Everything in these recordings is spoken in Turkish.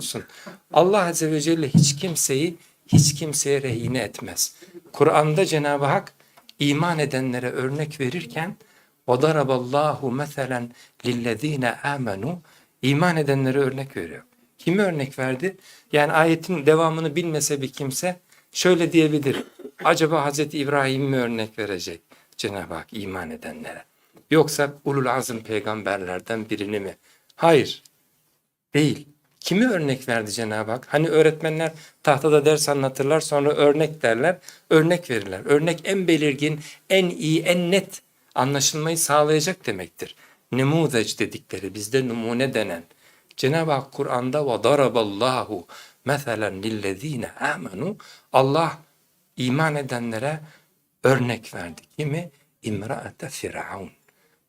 musun? Allah Azze ve Celle hiç kimseyi hiç kimseye rehine etmez. Kur'an'da Cenab-ı Hak iman edenlere örnek verirken وَضَرَبَ اللّٰهُ مَثَلًا لِلَّذ۪ينَ آمَنُوا iman edenlere örnek veriyor. Kimi örnek verdi? Yani ayetin devamını bilmese bir kimse şöyle diyebilir. Acaba Hazreti İbrahim mi örnek verecek Cenab-ı Hak iman edenlere? Yoksa ulul azm peygamberlerden birini mi? Hayır. Değil. Kimi örnek verdi Cenab-ı Hak? Hani öğretmenler tahtada ders anlatırlar sonra örnek derler. Örnek verirler. Örnek en belirgin, en iyi, en net anlaşılmayı sağlayacak demektir. Nemuzeç dedikleri bizde numune denen. Cenab-ı Hak Kur'an'da ve daraballahu meselen lillezine amenu Allah iman edenlere örnek verdi. Kimi? İmraate Firavun.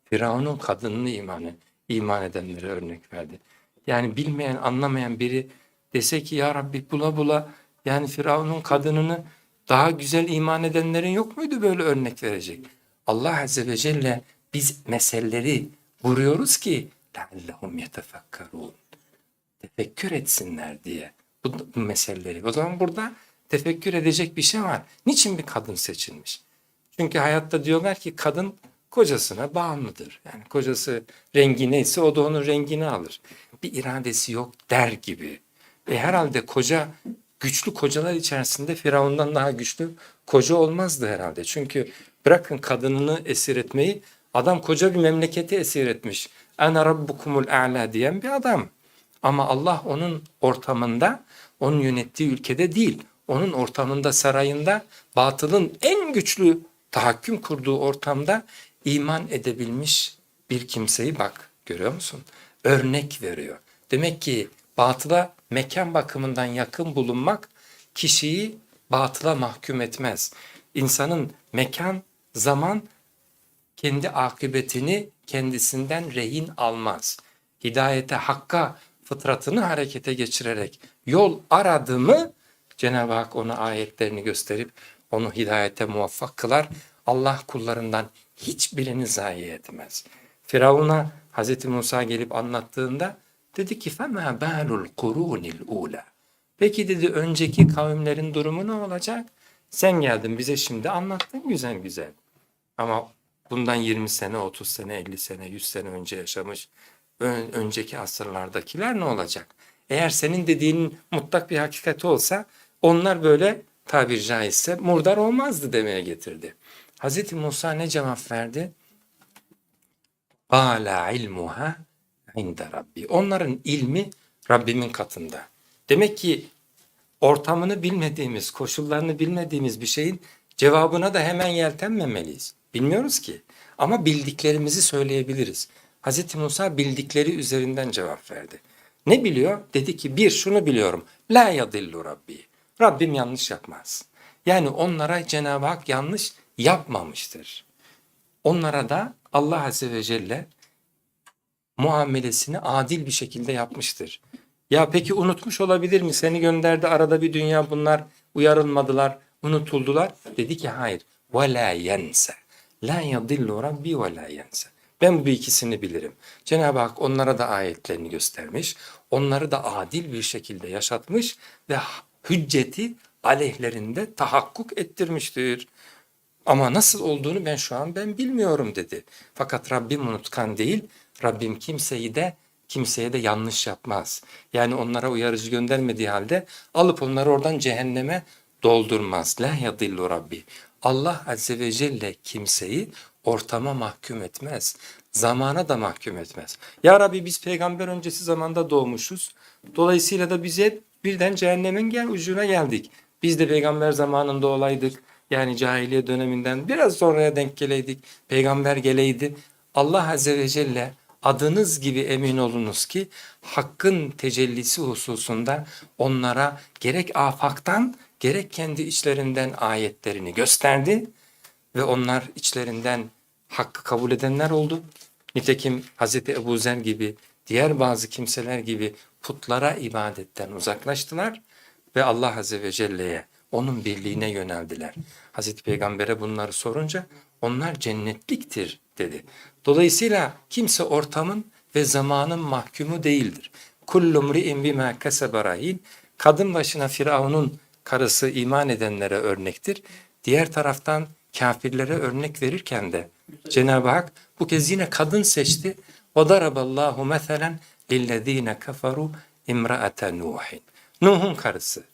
Firavun'un kadınını iman, iman edenlere örnek verdi Yani bilmeyen, anlamayan biri dese ki ya Rabbi bula bula yani Firavun'un kadınını daha güzel iman edenlerin yok muydu böyle örnek verecek? Allah Azze ve Celle biz meseleleri vuruyoruz ki لَعَلَّهُمْ يَتَفَكَّرُونَ Tefekkür etsinler diye bu, bu meseleleri. O zaman burada tefekkür edecek bir şey var. Niçin bir kadın seçilmiş? Çünkü hayatta diyorlar ki kadın kocasına bağımlıdır. Yani kocası rengi neyse o da onun rengini alır. Bir iradesi yok der gibi. E herhalde koca güçlü kocalar içerisinde Firavundan daha güçlü koca olmazdı herhalde. Çünkü bırakın kadınını esir etmeyi adam koca bir memleketi esir etmiş. Ene rabbukumul a'la diyen bir adam. Ama Allah onun ortamında, onun yönettiği ülkede değil, onun ortamında, sarayında, batılın en güçlü tahakküm kurduğu ortamda iman edebilmiş bir kimseyi bak görüyor musun? Örnek veriyor. Demek ki batıla mekan bakımından yakın bulunmak kişiyi batıla mahkum etmez. İnsanın mekan, zaman kendi akıbetini kendisinden rehin almaz. Hidayete, hakka, fıtratını harekete geçirerek yol aradı mı Cenab-ı Hak ona ayetlerini gösterip onu hidayete muvaffak kılar. Allah kullarından hiçbirini zayi etmez. Firavun'a Hz. Musa gelip anlattığında dedi ki فَمَا بَالُ الْقُرُونِ الْعُولَى Peki dedi önceki kavimlerin durumu ne olacak? Sen geldin bize şimdi anlattın güzel güzel. Ama bundan 20 sene, 30 sene, 50 sene, 100 sene önce yaşamış ön- önceki asırlardakiler ne olacak? Eğer senin dediğinin mutlak bir hakikati olsa onlar böyle tabir caizse murdar olmazdı demeye getirdi. Hazreti Musa ne cevap verdi? Bala ilmuha inde Rabbi. Onların ilmi Rabbimin katında. Demek ki ortamını bilmediğimiz, koşullarını bilmediğimiz bir şeyin cevabına da hemen yeltenmemeliyiz. Bilmiyoruz ki. Ama bildiklerimizi söyleyebiliriz. Hz. Musa bildikleri üzerinden cevap verdi. Ne biliyor? Dedi ki bir şunu biliyorum. La yadillu Rabbi. Rabbim yanlış yapmaz. Yani onlara Cenab-ı Hak yanlış yapmamıştır. Onlara da Allah Azze ve Celle muamelesini adil bir şekilde yapmıştır. Ya peki unutmuş olabilir mi? Seni gönderdi arada bir dünya bunlar uyarılmadılar, unutuldular. Dedi ki hayır. La yense. La yadillu rabbi ve la yense. Ben bu ikisini bilirim. Cenab-ı Hak onlara da ayetlerini göstermiş. Onları da adil bir şekilde yaşatmış ve hücceti aleyhlerinde tahakkuk ettirmiştir. Ama nasıl olduğunu ben şu an ben bilmiyorum dedi. Fakat Rabbim unutkan değil. Rabbim kimseyi de kimseye de yanlış yapmaz. Yani onlara uyarıcı göndermediği halde alıp onları oradan cehenneme doldurmaz. La yadillu Rabbi. Allah Azze ve Celle kimseyi ortama mahkum etmez. Zamana da mahkum etmez. Ya Rabbi biz peygamber öncesi zamanda doğmuşuz. Dolayısıyla da biz hep birden cehennemin gel ucuna geldik. Biz de peygamber zamanında olaydık. Yani cahiliye döneminden biraz sonraya denk geleydik. Peygamber geleydi. Allah Azze ve Celle adınız gibi emin olunuz ki hakkın tecellisi hususunda onlara gerek afaktan gerek kendi içlerinden ayetlerini gösterdi ve onlar içlerinden hakkı kabul edenler oldu. Nitekim Hazreti Ebu Zer gibi diğer bazı kimseler gibi putlara ibadetten uzaklaştılar ve Allah Azze ve Celle'ye onun birliğine yöneldiler. Hazreti Peygamber'e bunları sorunca onlar cennetliktir dedi. Dolayısıyla kimse ortamın ve zamanın mahkumu değildir. kullu mri'in bima kesebe rahin. Kadın başına Firavun'un karısı iman edenlere örnektir. Diğer taraftan kafirlere örnek verirken de Cenab-ı Hak bu kez yine kadın seçti. وَضَرَبَ اللّٰهُ مَثَلًا لِلَّذ۪ينَ كَفَرُوا اِمْرَأَةَ نُوحٍ Nuh'un karısı.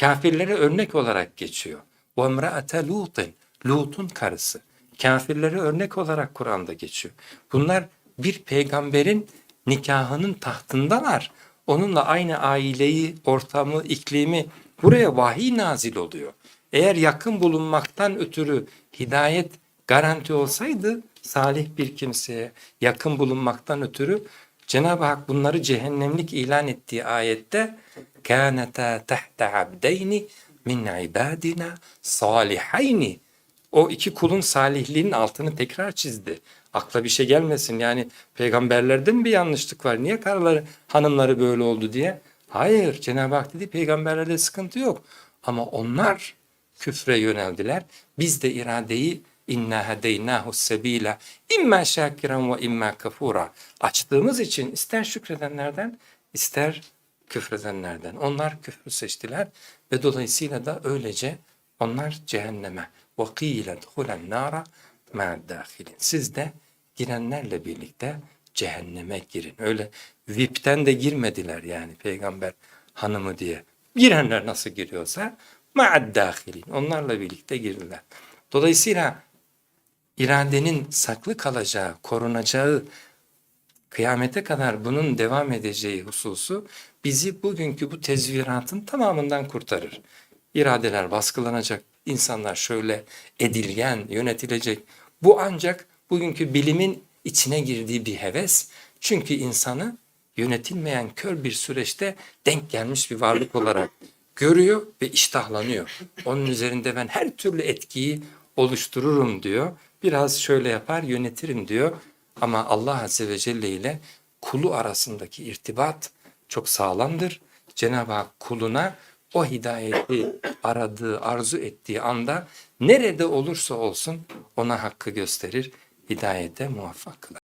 Kafirlere örnek olarak geçiyor. وَاَمْرَأَةَ لُوطٍ Lut'un karısı. Kafirlere örnek olarak Kur'an'da geçiyor. Bunlar bir peygamberin nikahının tahtındalar. Onunla aynı aileyi, ortamı, iklimi buraya vahiy nazil oluyor. Eğer yakın bulunmaktan ötürü hidayet garanti olsaydı salih bir kimseye yakın bulunmaktan ötürü Cenab-ı Hak bunları cehennemlik ilan ettiği ayette كَانَتَا تَحْتَ عَبْدَيْنِ min ibadina salihayni. O iki kulun salihliğinin altını tekrar çizdi. Akla bir şey gelmesin yani peygamberlerde mi bir yanlışlık var? Niye karıları hanımları böyle oldu diye? Hayır Cenab-ı Hak dedi peygamberlerde sıkıntı yok. Ama onlar küfre yöneldiler. Biz de iradeyi inna hedeynahu sebila imma şakiran ve imma kafura açtığımız için ister şükredenlerden ister küfredenlerden. Onlar küfrü seçtiler ve dolayısıyla da öylece onlar cehenneme ve qîle dhulen nâra ma'd-dâhilin. Siz de girenlerle birlikte cehenneme girin. Öyle VIP'ten de girmediler yani peygamber hanımı diye. Girenler nasıl giriyorsa ma'd-dâhilin. Onlarla birlikte girdiler. Dolayısıyla iradenin saklı kalacağı, korunacağı, kıyamete kadar bunun devam edeceği hususu bizi bugünkü bu tezviratın tamamından kurtarır. İradeler baskılanacak, insanlar şöyle edilgen, yönetilecek. Bu ancak bugünkü bilimin içine girdiği bir heves. Çünkü insanı yönetilmeyen kör bir süreçte denk gelmiş bir varlık olarak görüyor ve iştahlanıyor. Onun üzerinde ben her türlü etkiyi oluştururum diyor. Biraz şöyle yapar yönetirim diyor. Ama Allah Azze ve Celle ile kulu arasındaki irtibat çok sağlamdır. Cenab-ı Hak kuluna o hidayeti aradığı, arzu ettiği anda nerede olursa olsun ona hakkı gösterir, hidayete muvaffak kılar.